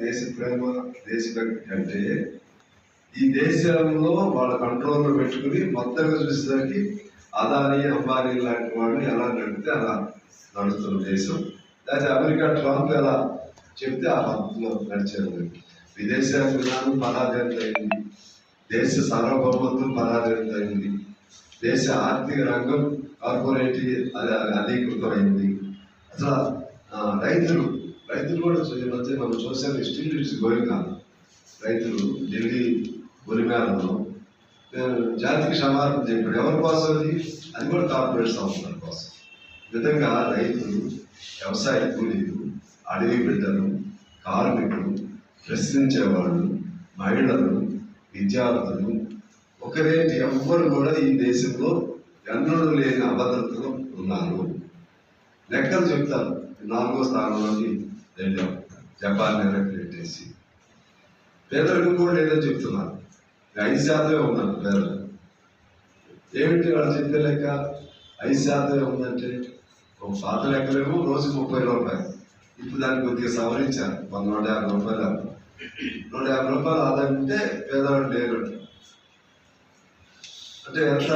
దేశ ప్రేమ దేశభక్తి అంటే ఈ దేశంలో వాళ్ళ కంట్రోల్లో పెట్టుకుని మొత్తంగా చూసేసరికి అదాని అంబానీ లాంటి వాళ్ళు ఎలా నడిపితే అలా నడుస్తున్న దేశం. లేకపోతే అమెరికా ట్రంప్ ఎలా చెప్తే ఆ పద్ధతిలో నడిచేది విదేశాంగ విధానం పరాధీనత అయింది దేశ సార్వభౌమత్వం పరాధీనత అయింది దేశ ఆర్థిక రంగం కార్పొరేట్ అది అధీకృతమైంది. అసలు రైతులు రైతులు కూడా ఈ మధ్య మనం చూసాను స్టిల్ ఇట్స్ గోయింగ్ ఆన్ రైతులు ఢిల్లీ ఉరిమేలలో జాతికి క్షమాపణ చెప్పాడు ఎవరి కోసం అది? అది కూడా కార్పొరేట్ సంస్థల కోసం. విధంగా రైతులు వ్యవసాయ కూలీలు అడవి బిడ్డలు కార్మికులు ప్రశ్నించేవాళ్ళు మహిళలు విద్యార్థులు ఒకరేంటి ఎవ్వరు కూడా ఈ దేశంలో ఎన్నడూ లేని అభద్రతలో ఉన్నారు. లెక్కలు చెప్తారు. నాలుగో స్థానంలోకి వెళ్ళాం జపాన్ నెరవేటేసి పేదలకు కూడా ఏదో చెప్తున్నారు ఐదు శాతమే ఉన్నారు పేదలు ఏమిటి వాళ్ళు చెప్పే లెక్క? ఐదు శాతమే ఉందంటే ఒక పాత లెక్కలేమో రోజు ముప్పై రూపాయలు. ఇప్పుడు దాన్ని కొద్దిగా సవరించారు. మన నూట యాభై రూపాయలు నూట యాభై రూపాయలు ఆదాయం ఉంటే పేదవాడు లేరు. అంటే ఎంత?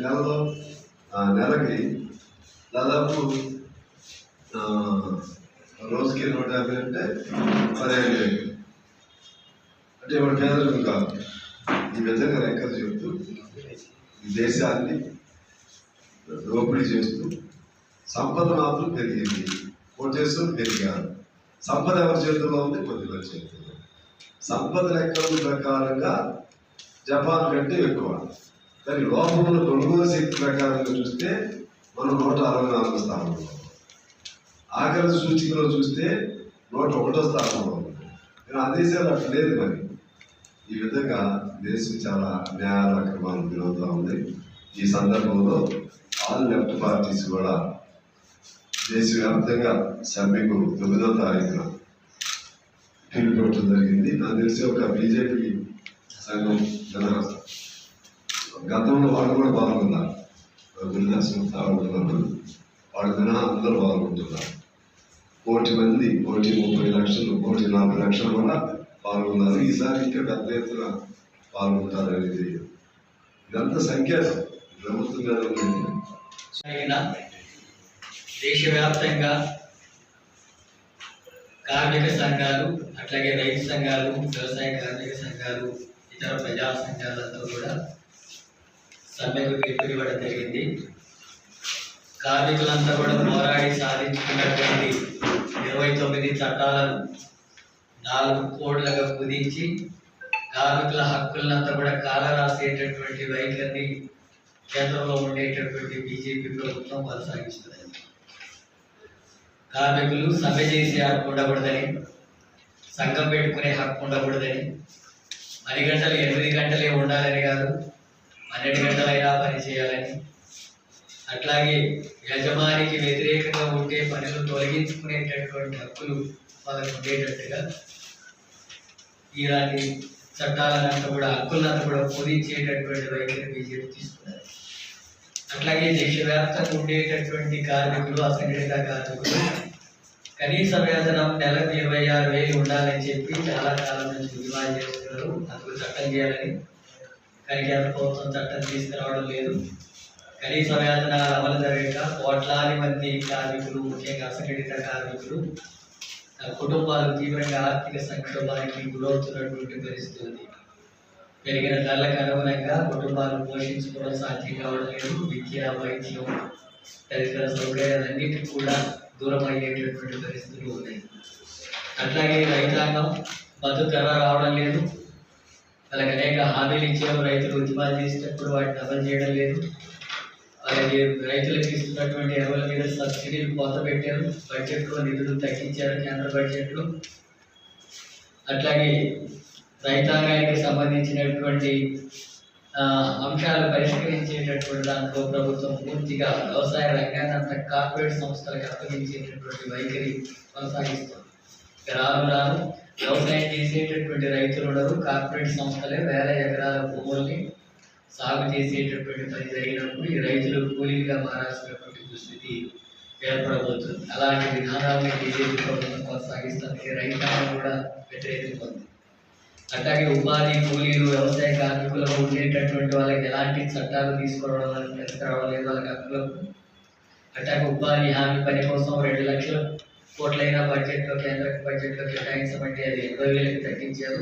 నెలలో ఆ, నెలకి దాదాపు రోజుకి నూట యాభై అంటే పదిహేను వేలు. అంటే ఇవాళ పేదలకు కాదు. ఈ విధంగా లెక్కలు చెబుతూ ఈ దేశాన్ని దోపిడీ చేస్తూ సంపద మాత్రం పెరిగింది. కోటేశ్వరం పెరిగారు సంపద ఎవరి చేతుల్లో ఉంది? కొద్దిగా చేతుల్లో సంపద లెక్కల ప్రకారంగా జపాన్ కంటే ఎక్కువ. కానీ లోపల కొనుగోలు శక్తి ప్రకారంగా చూస్తే మనం నూట అరవై నాలుగు స్థానంలో ఆఖరి సూచికలో చూస్తే నూట ఒకటో స్థానంలో ఉంది. కానీ ఆ దేశాలు అట్లా లేదు మరి. ఈ విధంగా దేశం చాలా న్యాయాల అక్రమాలు విరోధంగా ఉంది. ఈ సందర్భంలో ఆల్ లెఫ్ట్ పార్టీస్ కూడా దేశవ్యాప్తంగా సమ్మెకు తొమ్మిదో తారీఖున పిలుపుకోవటం జరిగింది. నాకు తెలిసి ఒక బీజేపీ సంఘం జన గతంలో వాళ్ళు కూడా పాల్గొన్నారు. గురుదాసం వాళ్ళు వాళ్ళు దిన అందరూ పాల్గొంటున్నారు. కోటి మంది కోటి ముప్పై లక్షలు కోటి నలభై లక్షల వల్ల పాల్గొన్నారు. ఈసారి ఇంకా పెద్ద ఎత్తున పాల్గొంటారు అనేది ఇదంతా సంకేతం. ప్రభుత్వం మీద దేశవ్యాప్తంగా కార్మిక సంఘాలు అట్లాగే రైతు సంఘాలు వ్యవసాయ కార్మిక సంఘాలు ఇతర ప్రజా సంఘాలతో కూడా సమ్మెకు పిలుపునివ్వడం జరిగింది. కార్మికులంతా కూడా పోరాడి సాధించుకున్నటువంటి ఇరవై తొమ్మిది చట్టాలను నాలుగు కోడ్లుగా కుదించి కార్మికుల హక్కులంతా కూడా కాల రాసేటటువంటి వైఖరిని కేంద్రంలో ఉండేటటువంటి బీజేపీ ప్రభుత్వం కొనసాగిస్తుంది కార్మికులు సమ్మె చేసే హక్కు ఉండకూడదని సంఘం పెట్టుకునే హక్కు ఉండకూడదని పది గంటలు ఎనిమిది గంటలే ఉండాలని కాదు పన్నెండు గంటలైనా పని చేయాలని అట్లాగే యజమానికి వ్యతిరేకంగా ఉండే పనులు తొలగించుకునేటటువంటి హక్కులు వాళ్ళకు ఉండేటట్టుగా ఇలాంటి చట్టాలనంతా కూడా హక్కులంతా కూడా పూరించేటటువంటి వైఖరి బీజేపీ తీసుకున్నారు. అట్లాగే దేశవ్యాప్తంగా ఉండేటటువంటి కార్మికులు అసంఘటిత కార్మికులు కనీస వేతనం నెలకు ఇరవై ఆరు వేలు ఉండాలని చెప్పి చాలా కాలం నుంచి డిమాండ్ చేస్తున్నారు. అందుకు చట్టం చేయాలని కానీ కేంద్ర ప్రభుత్వం చట్టం తీసుకురావడం లేదు. కనీస వేతనాలు అమలు జరగక కోట్లాది మంది కార్మికులు ముఖ్యంగా అసంఘటిత కార్మికులు కుటుంబాలు తీవ్రంగా ఆర్థిక సంక్షోభానికి గురవుతున్నటువంటి పరిస్థితి. ఉంది పెరిగిన ధరలకు అనుగుణంగా కుటుంబాలు పోషించుకోవడం సాధ్యం కావడం లేదు. విద్య వైద్యం తదితర సౌకర్యాలన్నిటి కూడా దూరం అయ్యేటటువంటి పరిస్థితులు ఉన్నాయి. అట్లాగే రైతాంగం మద్దతు ధర రావడం లేదు. వాళ్ళకి అనేక హామీలు ఇచ్చారు రైతులు ఉద్యమాలు చేసేటప్పుడు వాటిని అమలు చేయడం లేదు. అలాగే రైతులకు ఇస్తున్నటువంటి ఎరువుల మీద సబ్సిడీలు కోత పెట్టారు బడ్జెట్లో నిధులు తగ్గించారు కేంద్ర బడ్జెట్లో. అట్లాగే రైతాంగానికి సంబంధించినటువంటి అంశాలు పరిష్కరించేటటువంటి దాంట్లో ప్రభుత్వం పూర్తిగా వ్యవసాయ రంగాన్ని అంత కార్పొరేట్ సంస్థలకు అప్పగించేటటువంటి వైఖరి కొనసాగిస్తుంది. రాను రాను వ్యవసాయం చేసేటటువంటి రైతులు ఉండరు కార్పొరేట్ సంస్థలే వేల ఎకరాల భూముల్ని సాగు చేసేటటువంటి పని జరిగినప్పుడు ఈ రైతులు కూలీలుగా మారాల్సినటువంటి దుస్థితి ఏర్పడబోతుంది. అలాంటి విధానాలను బీజేపీ ప్రభుత్వం కొనసాగిస్తుంది. రైతాంగం కూడా వ్యతిరేకిస్తుంది అట్లాగే ఉపాధి కూలీలు వ్యవసాయ కార్మికులకు ఉండేటటువంటి వాళ్ళకి ఎలాంటి చట్టాలు తీసుకురావడం తీసుకురావడం లేదు వాళ్ళకి హక్కులకు అట్లాగే ఉపాధి హామీ పని కోసం రెండు లక్షల కోట్లైన బడ్జెట్లో కేంద్ర బడ్జెట్లో కేటాయించబట్టి అది ఎనభై వేలకు తగ్గించారు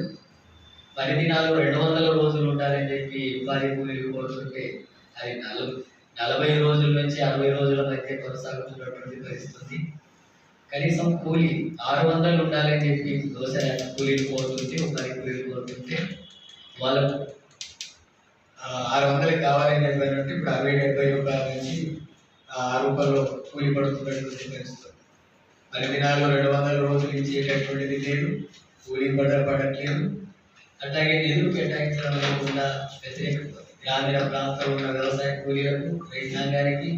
పని దినాలు రెండు వందల రోజులు ఉండాలని చెప్పి ఉపాధి కూలీలు కోరుతుంటే అది నలభై నలభై రోజుల నుంచి అరవై రోజుల మధ్య కొనసాగుతున్నటువంటి పరిస్థితి. కనీసం కూలి ఆరు వందలు ఉండాలని చెప్పి దోశ కూలీలు కోరుతుంటే ఉపాధి కూలీలు కోరుతుంటే వాళ్ళకు ఆరు వందలు కావాలని చెప్పినట్టు ఇప్పుడు అరవై డెబ్బై రూపాయల నుంచి ఆ, ఆరు రూపాయలు కూలి పడుతున్నటువంటి పరిస్థితి. పది దినాలు రెండు వందల రోజులు ఇచ్చేటటువంటిది లేదు. కూలీ పడ పడట్లేదు. అట్లాగే నిధులు కేటాయించడంలో లేకుండా వ్యతిరేక గ్రామీణ ప్రాంతంలో ఉన్న వ్యవసాయ కూలీలకు రైతాంగానికి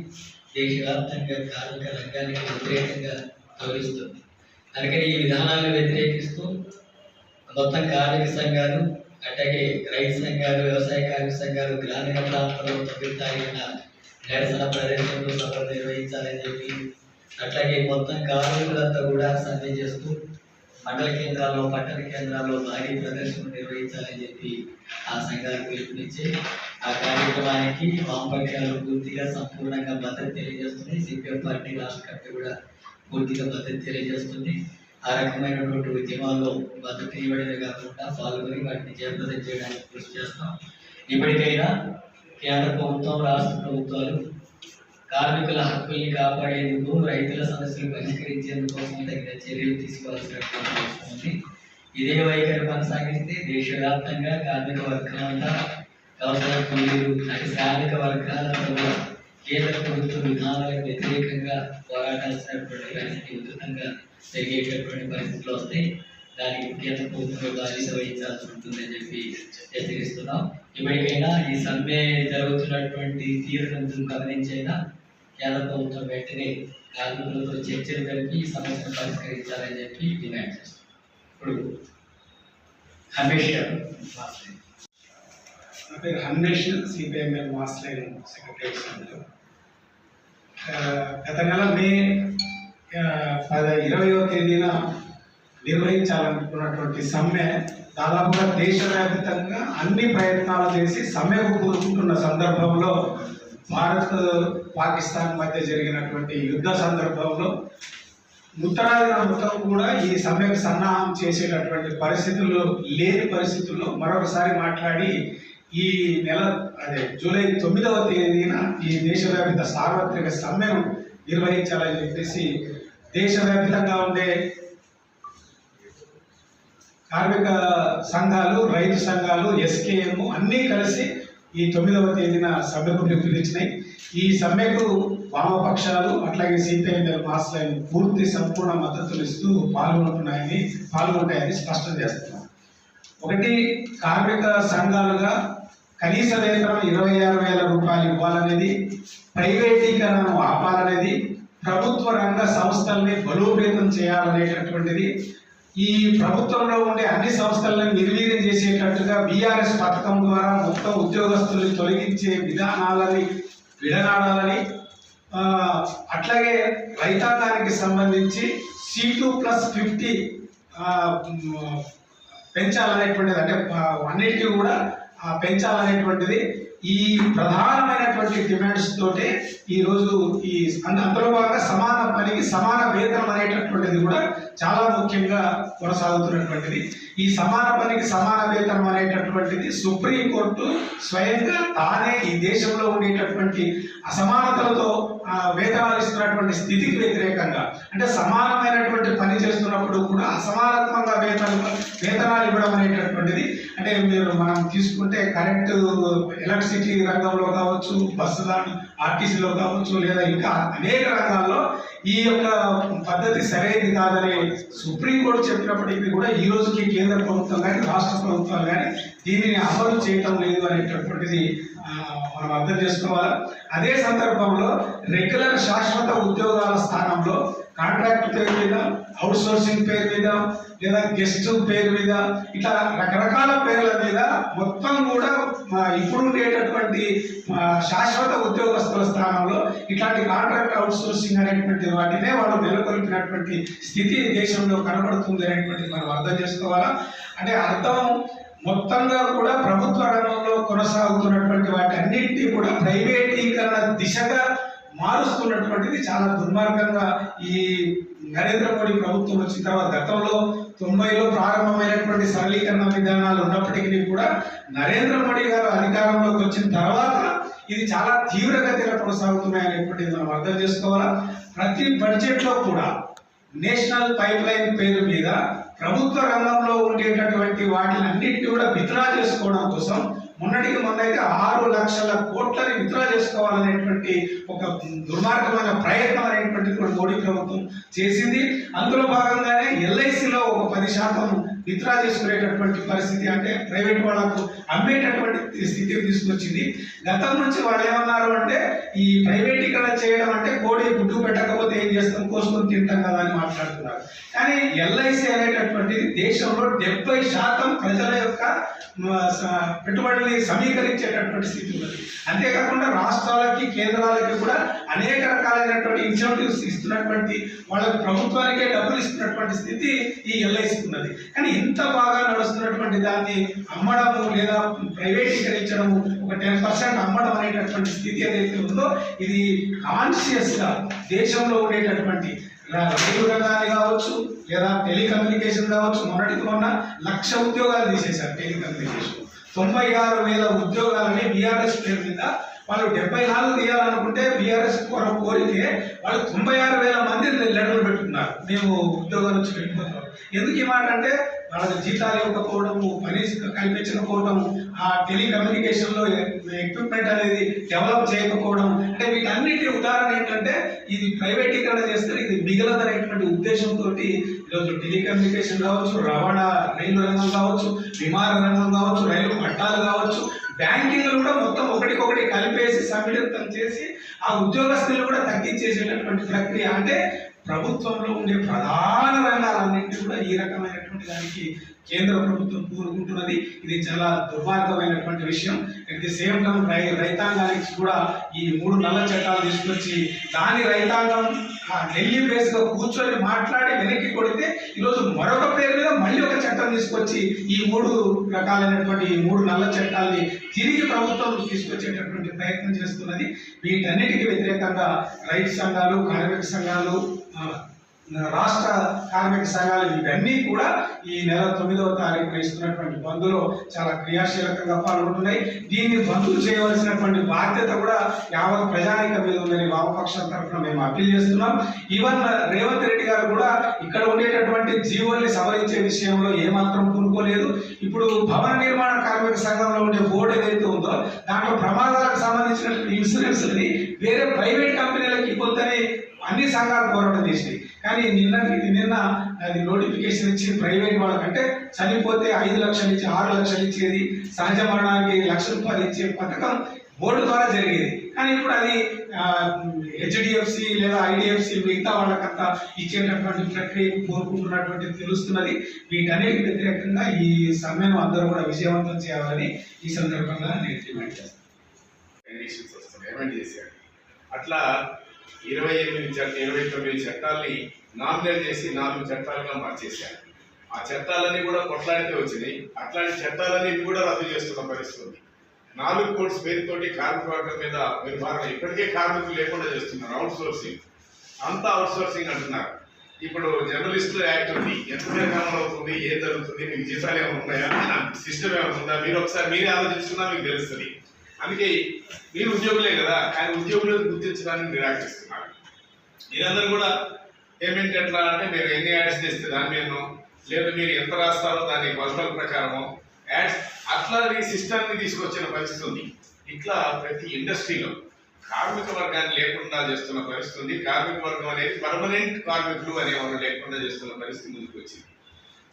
దేశవ్యాప్తంగా కార్మిక రంగానికి వ్యతిరేకంగా తొలగిస్తుంది అందుకని ఈ విధానాలను వ్యతిరేకిస్తూ మొత్తం కార్మిక సంఘాలు అట్లాగే రైతు సంఘాలు వ్యవసాయ కార్మిక సంఘాలు గ్రామీణ ప్రాంతంలో తగ్గుతాయన్న నిరసన ప్రదేశంలో సభలు నిర్వహించాలని చెప్పి అట్లాగే మొత్తం కార్మికులంతా కూడా సమ్మె చేస్తూ మండల కేంద్రాల్లో పట్టణ కేంద్రాల్లో భారీ ప్రదర్శనలు నిర్వహించాలని చెప్పి ఆ సంఘాలు పిలుపునిచ్చి ఆ కార్యక్రమానికి వామపక్షాలు పూర్తిగా సంపూర్ణంగా మద్దతు తెలియజేస్తున్నాయి. సిపిఎం పార్టీ రాష్ట్ర కమిటీ కూడా పూర్తిగా మద్దతు తెలియజేస్తుంది. ఆ రకమైనటువంటి ఉద్యమాల్లో మద్దతు ఇవ్వడమే కాకుండా పాల్గొని వాటిని జయప్రదం చేయడానికి కృషి చేస్తాం. ఇప్పటికైనా కేంద్ర ప్రభుత్వం రాష్ట్ర ప్రభుత్వాలు కార్మికుల హక్కుల్ని కాపాడేందుకు రైతుల సమస్యలు పరిష్కరించేందుకు కోసం తగిన చర్యలు తీసుకోవాల్సినటువంటి అవసరం ఉంది. ఇదే వైఖరి కొనసాగిస్తే దేశవ్యాప్తంగా కార్మిక వర్గమంతా వ్యవసాయ కూలీలు అటు శ్రామిక వర్గాలతో కేంద్ర ప్రభుత్వ విధానాలకు వ్యతిరేకంగా పోరాటాల్సినటువంటి పరిస్థితి ఉధృతంగా జరిగేటటువంటి పరిస్థితులు వస్తాయి. దానికి కేంద్ర ప్రభుత్వం బాధ్యత వహించాల్సి ఉంటుందని చెప్పి హెచ్చరిస్తున్నాం. ఇప్పటికైనా ఈ సమ్మె జరుగుతున్నటువంటి తీవ్రతను గమనించైనా కేంద్ర ప్రభుత్వం వెంటనే కార్మికులతో చర్చలు జరిపి ఈ సమస్యను పరిష్కరించాలని చెప్పి డిమాండ్ చేస్తాం ఇప్పుడు హమేష్ మాస్టర్ నా పేరు హన్మేష్ సిపిఎంఎల్ మాస్టర్ సెక్రటరీ సభ్యులు. గత నెల మే పద ఇరవయో తేదీన నిర్వహించాలనుకున్నటువంటి సమ్మె దాదాపుగా దేశవ్యాప్తంగా అన్ని ప్రయత్నాలు చేసి సమ్మెకు కూర్చుంటున్న సందర్భంలో భారత్ పాకిస్తాన్ మధ్య జరిగినటువంటి యుద్ధ సందర్భంలో ఉత్తరాదిన మొత్తం కూడా ఈ సమ్మెకు సన్నాహం చేసేటటువంటి పరిస్థితులు లేని పరిస్థితుల్లో మరొకసారి మాట్లాడి ఈ నెల అదే జూలై తొమ్మిదవ తేదీన ఈ దేశవ్యాప్త సార్వత్రిక సమ్మెను నిర్వహించాలని చెప్పేసి దేశవ్యాప్తంగా ఉండే కార్మిక సంఘాలు రైతు సంఘాలు ఎస్కేఎం అన్నీ కలిసి ఈ తొమ్మిదవ తేదీన సమ్మెకు పిలుపునిచ్చినాయి ఈ సమ్మెకు వామపక్షాలు అట్లాగే సిపిఐఎంఎల్ మాస్ లైన్ పూర్తి సంపూర్ణ మద్దతులు ఇస్తూ పాల్గొంటున్నాయని పాల్గొంటాయని స్పష్టం చేస్తున్నాం. ఒకటి కార్మిక సంఘాలుగా కనీస వేతనం ఇరవై ఆరు వేల రూపాయలు ఇవ్వాలనేది ప్రైవేటీకరణను ఆపాలనేది ప్రభుత్వ రంగ సంస్థల్ని బలోపేతం చేయాలనేటటువంటిది ఈ ప్రభుత్వంలో ఉండే అన్ని సంస్థలను నిర్వీర్యం చేసేటట్టుగా బీఆర్ఎస్ పథకం ద్వారా మొత్తం ఉద్యోగస్తుల్ని తొలగించే విధానాలని విడనాడాలని అట్లాగే రైతాంగానికి సంబంధించి సి టూ ప్లస్ ఫిఫ్టీ పెంచాలనేటువంటిది అంటే అన్నిటికీ కూడా పెంచాలనేటువంటిది ఈ ప్రధానమైనటువంటి డిమాండ్స్ తోటే ఈ రోజు ఈ అందులో భాగంగా సమాన పనికి సమాన వేతనం అనేటటువంటిది కూడా చాలా ముఖ్యంగా కొనసాగుతున్నటువంటిది. ఈ సమాన పనికి సమాన వేతనం అనేటటువంటిది సుప్రీంకోర్టు స్వయంగా తానే ఈ దేశంలో ఉండేటటువంటి అసమానతలతో వేతనాలు ఇస్తున్నటువంటి స్థితికి వ్యతిరేకంగా అంటే సమానమైనటువంటి పని చేస్తున్నప్పుడు కూడా అసమానత్వంగా వేతనం వేతనాలు ఇవ్వడం అనేటటువంటిది. అంటే మీరు మనం తీసుకుంటే కరెంటు ఎలక్ట్రిసిటీ రంగంలో కావచ్చు బస్సు ఆర్టీసీలో కావచ్చు లేదా ఇంకా అనేక రంగాల్లో ఈ యొక్క పద్ధతి సరైనది కాదని సుప్రీంకోర్టు చెప్పినప్పటికీ కూడా ఈ రోజుకి కేంద్ర ప్రభుత్వం కానీ రాష్ట్ర ప్రభుత్వాలు కానీ దీనిని అమలు చేయటం లేదు అనేటటువంటిది మనం అర్థం చేసుకోవాలి? అదే సందర్భంలో రెగ్యులర్ శాశ్వత ఉద్యోగాల స్థానంలో కాంట్రాక్ట్ పేరు మీద అవుట్ సోర్సింగ్ పేరు మీద లేదా గెస్ట్ పేరు మీద ఇట్లా రకరకాల పేర్ల మీద మొత్తం కూడా ఇప్పుడు ఉండేటటువంటి శాశ్వత ఉద్యోగస్తుల స్థానంలో ఇట్లాంటి కాంట్రాక్ట్ అవుట్ సోర్సింగ్ అనేటువంటి వాటినే వాళ్ళు నెలకొల్పినటువంటి స్థితి దేశంలో కనబడుతుంది అనేటువంటిది మనం అర్థం చేసుకోవాలా? అంటే అర్థం మొత్తంగా కూడా ప్రభుత్వ రంగంలో కొనసాగుతున్నటువంటి వాటి అన్నింటినీ కూడా ప్రైవేటీకరణ దిశగా మారుస్తున్నటువంటిది చాలా దుర్మార్గంగా ఈ నరేంద్ర మోడీ ప్రభుత్వం వచ్చిన తర్వాత గతంలో తొంభైలో ప్రారంభమైనటువంటి సరళీకరణ విధానాలు ఉన్నప్పటికీ కూడా నరేంద్ర మోడీ గారు అధికారంలోకి వచ్చిన తర్వాత ఇది చాలా తీవ్రగతిలో కొనసాగుతున్నాయనేటువంటిది మనం అర్థం చేసుకోవాలా? ప్రతి బడ్జెట్లో కూడా నేషనల్ పైప్ లైన్ పేరు మీద ప్రభుత్వ రంగంలో ఉండేటటువంటి వాటిని అన్నింటినీ కూడా విత్డ్రా చేసుకోవడం కోసం మొన్నటికి మొన్న అయితే ఆరు లక్షల కోట్లని విత్డ్రా చేసుకోవాలనేటువంటి ఒక దుర్మార్గమైన ప్రయత్నం అనేటువంటిది కూడా మోడీ ప్రభుత్వం చేసింది. అందులో భాగంగానే ఎల్ఐసిలో ఒక పది శాతం విత్డ్రా చేసుకునేటటువంటి పరిస్థితి అంటే ప్రైవేట్ వాళ్ళకు అమ్మేటటువంటి స్థితికి తీసుకొచ్చింది. గతం నుంచి వాళ్ళు ఏమన్నారు అంటే ఈ ప్రైవేటీకరణ చేయడం అంటే కోడి గుడ్డు పెట్టకపోతే ఏం చేస్తాం? కోసుకొని తింటాం కదా అని మాట్లాడుతున్నారు. కానీ ఎల్ఐసి అనేటటువంటిది దేశంలో డెబ్బై శాతం ప్రజల యొక్క పెట్టుబడిని స- సమీకరించేటటువంటి స్థితి ఉన్నది. అంతేకాకుండా రాష్ట్రాలకి కేంద్రాలకి కూడా అనేక రకాలైనటువంటి ఇన్సెంటివ్స్ ఇస్తున్నటువంటి వాళ్ళ ప్రభుత్వానికే డబ్బులు ఇస్తున్నటువంటి స్థితి ఈ ఎల్ఐసి ఉన్నది. కానీ ఇంత బాగా నడుస్తున్నటువంటి దాన్ని అమ్మడము లేదా ప్రైవేటీకరించడము ఒక టెన్ పర్సెంట్ అమ్మడం అనేటటువంటి స్థితి ఏదైతే ఉందో ఇది కాన్షియస్గా దేశంలో ఉండేటటువంటి రైలు రంగాన్ని కావచ్చు లేదా టెలికమ్యూనికేషన్ కావచ్చు మొన్నటికి మొన్న లక్ష ఉద్యోగాలు తీసేశారు టెలికమ్యూనికేషన్. తొంభై ఆరు వేల ఉద్యోగాలని బీఆర్ఎస్ పేరు మీద వాళ్ళు డెబ్బై నాలుగు తీయాలనుకుంటే బీఆర్ఎస్ కోర కోరికే వాళ్ళు తొంభై ఆరు వేల మంది లెటర్లు పెట్టుకున్నారు. మేము ఉద్యోగం నుంచి వెళ్ళిపోతాం ఎందుకు ఈ మాట అంటే వాళ్ళకి జీతాలు ఇవ్వకపోవడము పని కల్పించకపోవడం ఆ టెలికమ్యూనికేషన్లో ఎక్విప్మెంట్ అనేది డెవలప్ చేయకపోవడం అంటే వీటన్నిటి ఉదాహరణ ఏంటంటే ఇది ప్రైవేటీకరణ చేస్తే ఇది మిగలదనేటువంటి ఉద్దేశంతో ఈరోజు టెలికమ్యూనికేషన్ కావచ్చు రవాణా రైలు రంగం కావచ్చు విమాన రంగం కావచ్చు రైలు పట్టాలు కావచ్చు బ్యాంకింగ్ కూడా మొత్తం ఒకటికొకటి కలిపేసి సమ్మిళితం చేసి ఆ ఉద్యోగస్తులు కూడా తగ్గించేసేటటువంటి ప్రక్రియ. అంటే ప్రభుత్వంలో ఉండే ప్రధాన రంగాలన్నింటినీ కూడా ఈ రకమైనటువంటి దానికి కేంద్ర ప్రభుత్వం కోరుకుంటున్నది. ఇది చాలా దుర్మార్గమైనటువంటి విషయం. అట్ ది సేమ్ టైం రై రైతాంగానికి కూడా ఈ మూడు నల్ల చట్టాలు తీసుకొచ్చి దాని రైతాంగం ఆ ఢిల్లీ బేస్గా కూర్చొని మాట్లాడి వెనక్కి కొడితే ఈరోజు మరొక పేరు మీద మళ్ళీ ఒక చట్టం తీసుకొచ్చి ఈ మూడు రకాలైనటువంటి ఈ మూడు నల్ల చట్టాల్ని తిరిగి ప్రభుత్వం తీసుకొచ్చేటటువంటి ప్రయత్నం చేస్తున్నది. వీటన్నిటికీ వ్యతిరేకంగా రైతు సంఘాలు కార్మిక సంఘాలు రాష్ట్ర కార్మిక సంఘాలు ఇవన్నీ కూడా ఈ నెల తొమ్మిదవ తారీఖున ఇస్తున్నటువంటి బంధులో చాలా క్రియాశీలకంగా పాల్గొంటున్నాయి. దీన్ని బంధులు చేయవలసినటువంటి బాధ్యత కూడా యావత్ ప్రజానీక మీద ఉందని వామపక్షం తరఫున మేము అప్పీల్ చేస్తున్నాం. ఈవెన్ రేవంత్ రెడ్డి గారు కూడా ఇక్కడ ఉండేటటువంటి జీవోల్ని సవరించే విషయంలో ఏమాత్రం కూనుకోలేదు ఇప్పుడు భవన నిర్మాణ కార్మిక సంఘంలో ఉండే బోర్డు ఏదైతే ఉందో దాంట్లో ప్రమాదాలకు సంబంధించినటువంటి ఇన్సూరెన్స్ని వేరే ప్రైవేట్ కంపెనీలకు ఇవ్వద్దని అన్ని సంఘాలు పోరాటం చేసినాయి. కానీ నిన్న నిన్న అది నోటిఫికేషన్ ఇచ్చి ప్రైవేట్ వాళ్ళకంటే చనిపోతే ఐదు లక్షలు ఇచ్చి ఆరు లక్షలు ఇచ్చేది సహజ మరణానికి లక్ష రూపాయలు ఇచ్చే పథకం బోర్డు ద్వారా జరిగేది. కానీ ఇప్పుడు అది హెచ్డిఎఫ్సి లేదా ఐడిఎఫ్సి మిగతా వాళ్ళకంతా ఇచ్చేటటువంటి ప్రక్రియ కోరుకుంటున్నటువంటి తెలుస్తున్నది. వీటన్నిటి వ్యతిరేకంగా ఈ సమ్మెను అందరూ కూడా విజయవంతం చేయాలని ఈ సందర్భంగా నేను డిమాండ్ చేస్తాను. అట్లా ఇరవై ఎనిమిది చట్ట ఇరవై తొమ్మిది చట్టాల్ని నామినేట్ చేసి నాలుగు చట్టాలుగా మార్చేశారు. ఆ చట్టాలన్నీ కూడా కొట్లాడితే వచ్చినాయి అట్లాంటి చట్టాలన్నీ కూడా రద్దు చేస్తున్న పరిస్థితి నాలుగు కోట్స్ పేరుతోటి కార్మిక వర్గం మీద మీరు బాగా ఇప్పటికే కార్మికులు లేకుండా చేస్తున్నారు అవుట్ సోర్సింగ్ అంతా అవుట్ సోర్సింగ్ అంటున్నారు. ఇప్పుడు జర్నలిస్ట్ యాక్ట్ ఉంది. ఎంత అవుతుంది? ఏం జరుగుతుంది? మీకు జీతాలు ఏమైనా ఉన్నాయా? సిస్టమ్ ఏమైనా ఉందా? మీరు ఒకసారి మీరే ఆలోచిస్తున్నా మీకు తెలుస్తుంది. అందుకే మీరు ఉద్యోగులే కదా కానీ ఉద్యోగులను గుర్తించడానికి నిరాకరిస్తున్నారు. మీరందరూ కూడా పేమెంట్ ఎట్లా అంటే మీరు ఎన్ని యాడ్స్ చేస్తే దాని మీద లేదా మీరు ఎంత రాస్తారో దాని కొలతల ప్రకారము యాడ్స్ అట్లా ఈ సిస్టమ్ని తీసుకొచ్చిన పరిస్థితి ఉంది. ఇట్లా ప్రతి ఇండస్ట్రీలో కార్మిక వర్గాన్ని లేకుండా చేస్తున్న పరిస్థితి ఉంది. కార్మిక వర్గం అనేది పర్మనెంట్ కార్మికులు అనేవారు లేకుండా చేస్తున్న పరిస్థితి ముందుకు వచ్చింది.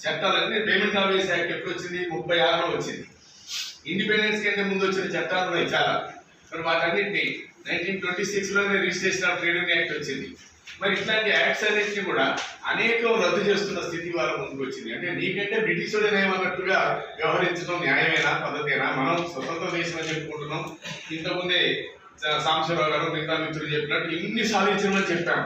చట్టాలన్నీ పేమెంట్ ఆఫీస్ యాక్ట్ ఎప్పుడు వచ్చింది? ముప్పై ఆరులో వచ్చింది. ఇండిపెండెన్స్ కంటే ముందు వచ్చిన చట్టాలు ఉన్నాయి చాలా. మరి వాటన్నింటినీ nineteen twenty సిక్స్లోనే registration of trade union act వచ్చింది. మరి ఇట్లాంటి యాక్ట్స్ అన్నింటినీ కూడా అనేకం రద్దు చేస్తున్న స్థితి వాళ్ళ ముందుకు వచ్చింది. అంటే నీకంటే బ్రిటిషుడు ఏమన్నట్టుగా వ్యవహరించడం న్యాయమేనా పద్ధతేనా? మనం స్వతంత్ర దేశం అని చెప్పుకుంటున్నాం. ఇంతకుముందే సాంబశివరావు గారు మిగతా మిత్రులు చెప్పినట్టు ఇన్ని సాధించమని చెప్పాం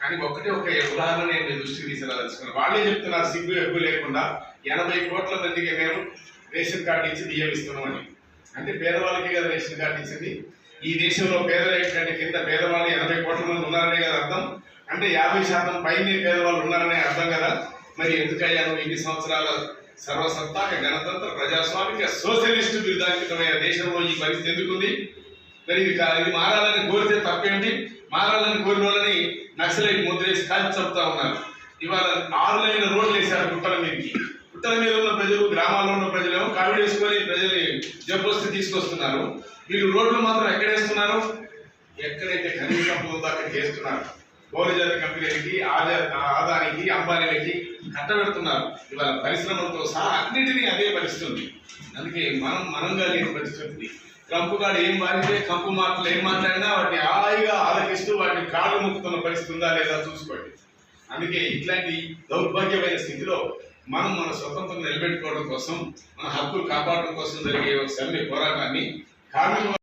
కానీ ఒక్కటే ఒక ఉదాహరణ నేను మీ దృష్టికి తీసుకురాదలుచుకున్నాను. వాళ్ళే చెప్తున్నారు సిగ్గు ఎగ్గు లేకుండా ఎనభై కోట్ల మందికి మేము రేషన్ కార్డు ఇచ్చి బియ్యం ఇస్తున్నామని అంటే పేదవాళ్ళకి కదా రేషన్ కార్డు ఇచ్చింది. ఈ దేశంలో పేద కింద పేదవాళ్ళు ఎనభై కోట్ల మంది ఉన్నారనే కదా అర్థం. అంటే యాభై శాతం పైనే పేదవాళ్ళు ఉన్నారనే అర్థం కదా. మరి ఎందుకయ్యా నువ్వు ఇన్ని సంవత్సరాల సర్వసత్తాక గణతంత్ర ప్రజాస్వామిక సోషలిస్టు బిరుదాంకితమైన దేశంలో ఈ పరిస్థితి ఎందుకుంది? మరి ఇది ఇది మారాలని కోరితే తప్పేంటి? మారాలని కోరిన వాళ్ళని నక్సలైట్ ముద్రేసి కాల్చి చెప్తా ఉన్నారు. ఇవాళ ఆరు లైన్ రోడ్లు వేశారు గుట్టల మీదకి. ఉత్తర మీద ఉన్న ప్రజలు గ్రామాల్లో ఉన్న ప్రజలు కావిడి వేసుకొని ప్రజల్ని జబ్బొస్తే తీసుకొస్తున్నారు. వీళ్ళు రోడ్లు మాత్రం ఎక్కడేస్తున్నారు? ఎక్కడైతే ఖనిజ సంపద ఉందో అక్కడికి వేస్తున్నారు బహుళజాతి కంపెనీలకి ఆదా ఆదానికి అంబానీలకి కట్టబెడుతున్నారు ఇవాళ పరిశ్రమలతో సహా అన్నిటినీ అదే పరిస్థితుంది. అందుకే మనం మనంగా లేని పరిస్థితి. కంపు గాడు ఏం మారితే కంపు మాటలు ఏం మాట్లాడినా వాటిని హాయిగా ఆలకిస్తూ వాటిని కాళ్ళు ముక్కుతున్న పరిస్థితి ఉందా లేదా చూసుకోండి. అందుకే ఇట్లాంటి దౌర్భాగ్యమైన స్థితిలో మనం మన స్వతంత్రం నిలబెట్టుకోవడం కోసం మన హక్కులు కాపాడడం కోసం జరిగే ఒక సమ్మె పోరాటాన్ని కార్మిక